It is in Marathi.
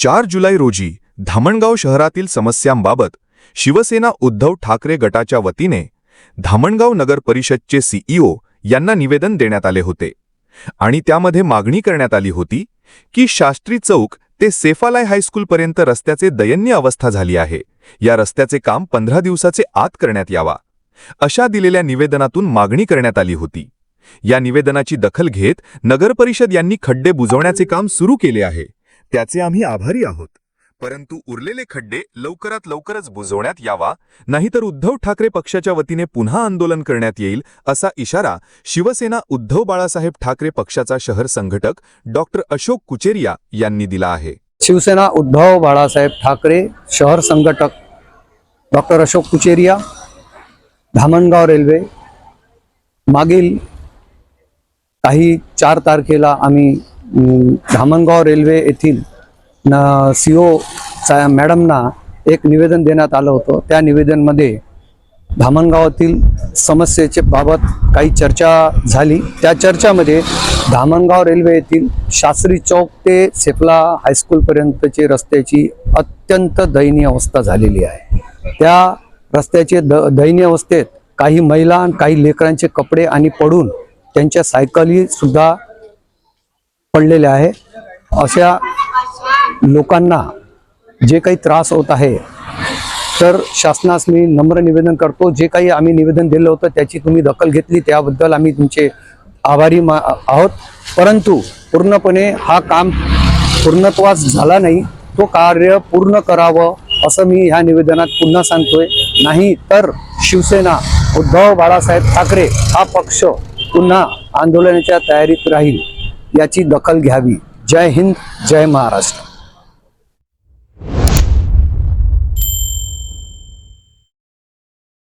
चार जुलै रोजी धामणगाव शहरातील समस्यांबाबत शिवसेना उद्धव ठाकरे गटाच्या वतीने धामणगाव नगर परिषदचे सीईओ यांना निवेदन देण्यात आले होते. आणि त्यामध्ये मागणी करण्यात आली होती की शास्त्री चौक ते सेफालाय हायस्कूलपर्यंत रस्त्याचे दयनीय अवस्था झाली आहे. या रस्त्याचे काम पंधरा दिवसाचे आत करण्यात यावा. अशा दिलेल्या निवेदनातून मागणी करण्यात आली होती. या निवेदनाची दखल घेत नगरपरिषद यांनी खड्डे बुजवण्याचे काम सुरू केले आहे. त्याचे आम्ही आभारी आहोत. परंतु उरलेले खड्डे लवकरात लवकरच बुजवण्यात यावा नाहीतर उद्धव ठाकरे पक्षाच्या वतीने पुन्हा आंदोलन करण्यात येईल असा इशारा शिवसेना उद्धव बाळासाहेब ठाकरे पक्षाचा शहर संघटक डॉक्टर अशोक कुचेरिया यांनी दिला आहे. शिवसेना उद्धव बाळासाहेब ठाकरे शहर संघटक डॉक्टर अशोक कुचेरिया धामणगाव रेल्वे. मागील काही चार तारखेला आम्ही धामणगाव रेल्वे येथील न सी ओ सा मॅडमना एक निवेदन देण्यात आलं होतं. त्या निवेदनमध्ये धामणगावातील समस्येचे बाबत काही चर्चा झाली. त्या चर्चामध्ये धामणगाव रेल्वे येथील शास्त्री चौक ते सेफला हायस्कूलपर्यंतची रस्त्याची अत्यंत दयनीय अवस्था झालेली आहे. त्या रस्त्याचे द दयनीय अवस्थेत काही महिला आणि काही लेकरांचे कपडे आणि पडून त्यांच्या सायकलीसुद्धा पडलेले आहे. अशा लोकांना जे काही त्रास होत आहे तर शासनास मी नम्र निवेदन करतो. जे काही आम्ही निवेदन दिलं होतं त्याची तुम्ही दखल घेतली. त्याबद्दल आम्ही तुमचे आभारी मा आहोत. परंतु पूर्णपणे हा काम पूर्णत्वास झाला नाही. तो कार्य पूर्ण करावं असं मी ह्या निवेदनात पुन्हा सांगतोय. नाही तर शिवसेना उद्धव बाळासाहेब ठाकरे हा पक्ष पुन्हा आंदोलनाच्या तयारीत राहील. याची दखल घ्यावी. जय हिंद जय महाराष्ट्र.